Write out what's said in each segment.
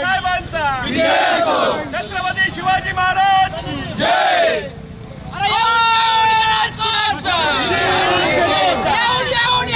साहेबांचा. छत्रपती शिवाजी महाराज. की अरे येऊन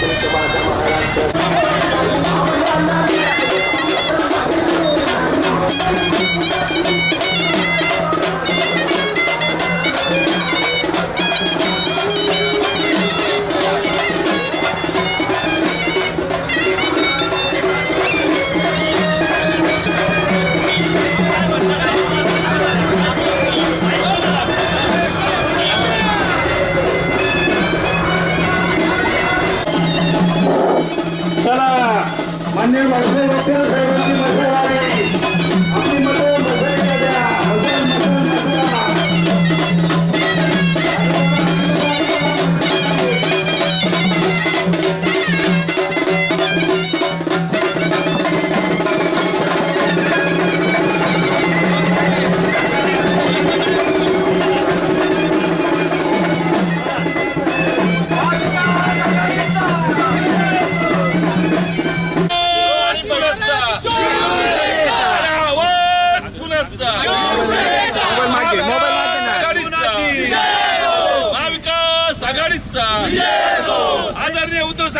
चला I never heard of the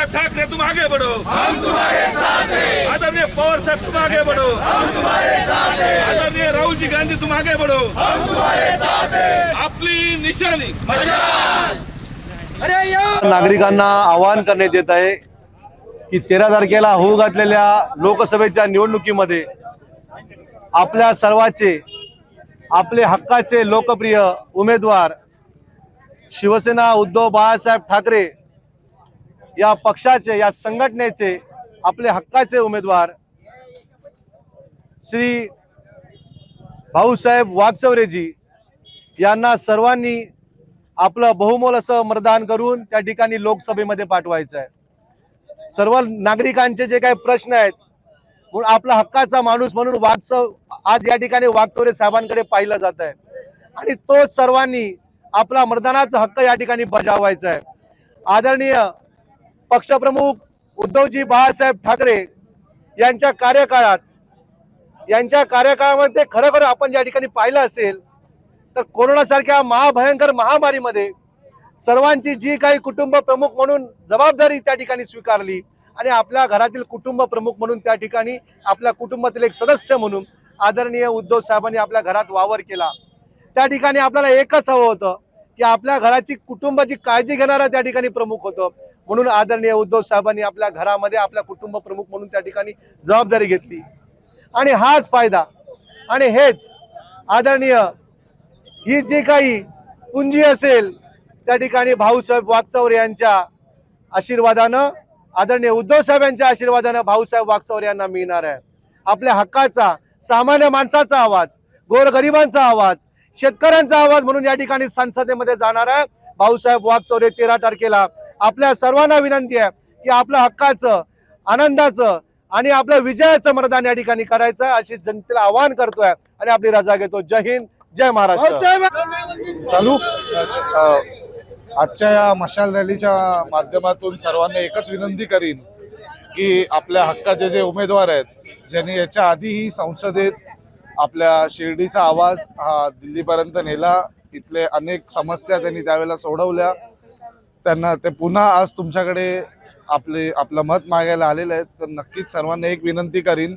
साहेब ठाकरे तुम आगे बढ़ो आदरणीय पवार साहब तुम आगे बढ़ो आदरणीय राहुल जी गांधी तुम आगे बढ़ो आपली निशाणी. नागरिकांना आवाहन करण्यात येत आहे की तेरा तारखेला होऊ घातलेल्या लोकसभेच्या निवडणुकीमध्ये आपल्या सर्वाचे आपले हक्काचे लोकप्रिय उमेदवार शिवसेना उद्धव बाळासाहेब ठाकरे या पक्षाचे या संघटनेचे आपले हक्काचे उमेदवार श्री भाऊसाहेब वागचौरेजी यांना सर्वांनी आपलं बहुमोल असं मतदान करून त्या ठिकाणी लोकसभेमध्ये पाठवायचं आहे. सर्व नागरिकांचे जे काही प्रश्न आहेत म्हणून आपला हक्काचा माणूस म्हणून वागचौ आज या ठिकाणी वागचौरे साहेबांकडे पाहिलं जात आहे. आणि तोच सर्वांनी आपला मतदानाचा हक्क या ठिकाणी बजावायचा आहे. आदरणीय पक्षप्रमुख उद्धवजी बाळासाहेब ठाकरे यांच्या कार्यकाळात यांच्या कार्यकाळामध्ये खरोखर आपण या ठिकाणी पाहिलं असेल तर कोरोनासारख्या महाभयंकर महामारीमध्ये सर्वांची जी काही कुटुंब प्रमुख म्हणून जबाबदारी त्या ठिकाणी स्वीकारली आणि आपल्या घरातील कुटुंब प्रमुख म्हणून त्या ठिकाणी आपल्या कुटुंबातील एक सदस्य म्हणून आदरणीय उद्धव साहेबांनी आपल्या घरात वावर केला. त्या ठिकाणी आपल्याला एकच हवं होतं की आपल्या घराची कुटुंबाची काळजी घेणारा त्या ठिकाणी प्रमुख होतं. म्हणून आदरणीय उद्धव साहेबांनी आपल्या घरामध्ये आपल्या कुटुंब प्रमुख म्हणून त्या ठिकाणी जबाबदारी घेतली. आणि हाच फायदा. आणि हेच आदरणीय ही जी काही पुंजी असेल त्या ठिकाणी भाऊसाहेब वागचौरे यांच्या आशीर्वादानं आदरणीय उद्धव साहेब यांच्या आशीर्वादानं भाऊसाहेब वागचौरे यांना मिळणार आहे. आपल्या हक्काचा सामान्य माणसाचा आवाज गोरगरिबांचा आवाज शेतकऱ्यांचा आवाज म्हणून या ठिकाणी संसदेमध्ये जाणार आहे. भाऊसाहेब वागचौरे तेरा तारखेला आपल्या सर्वांना विनंती आहे की आपल्या हक्काचं आनंदाचं आणि आपल्या विजयाचं मतदान या ठिकाणी करायचं अशी जनतेला आवाहन करतोय आणि आपली रजा घेतो. जय हिंद जय महाराष्ट्र. चालू. अ, आजच्या या मशाल रॅलीच्या माध्यमातून सर्वांना एकच विनंती करीन की आपल्या हक्काचे जे उमेदवार आहेत ज्यांनी याच्या आधीही संसदेत आपल्या शिर्डीचा आवाज हा दिल्लीपर्यंत नेला. इथले अनेक समस्या त्यांनी त्यावेळेला सोडवल्या. त्यांना ते पुन्हा आज तुमच्याकडे आपले आपलं मत मागायला आलेलं आहे तर नक्कीच सर्वांना एक विनंती करीन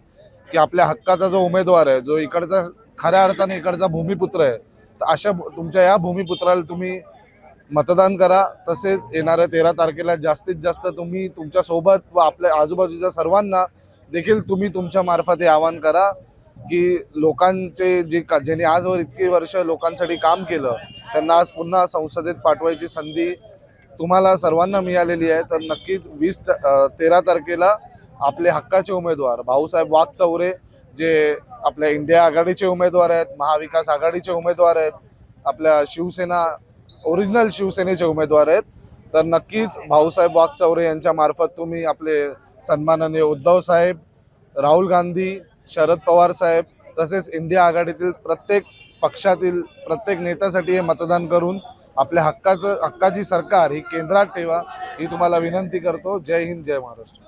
की आपल्या हक्काचा जो उमेदवार आहे जो इकडचा खऱ्या अर्थाने इकडचा भूमिपुत्र आहे तर अशा तुमच्या या भूमिपुत्राला तुम्ही मतदान करा. तसेच येणाऱ्या तेरा तारखेला जास्तीत जास्त तुम्ही तुमच्यासोबत व आपल्या आजूबाजूच्या सर्वांना देखील तुम्ही तुमच्या मार्फत हे आवाहन करा की लोकांचे जे का ज्यांनी आजवर इतकी वर्ष लोकांसाठी काम केलं त्यांना आज पुन्हा संसदेत पाठवायची संधी तुम्हाला सर्वांना मिळालेली आहे तर नक्कीच वीस त- तेरा तारखेला आपले हक्काचे उमेदवार भाऊसाहेब वाघचौरे जे आपल्या इंडिया आघाडीचे उमेदवार आहेत महाविकास आघाडीचे उमेदवार आहेत आपल्या शिवसेना ओरिजिनल शिवसेनेचे उमेदवार आहेत तर नक्कीच भाऊसाहेब वाघचौरे चौरे यांच्यामार्फत तुम्ही आपले सन्माननीय उद्धव साहेब राहुल गांधी शरद पवार साहेब तसेच इंडिया आघाडीतील प्रत्येक पक्षातील प्रत्येक नेत्यासाठी हे मतदान करून आपल्या हक्काचं हक्काची सरकार ही केंद्रात ठेवा ही तुम्हाला विनंती करतो. जय हिंद जय महाराष्ट्र.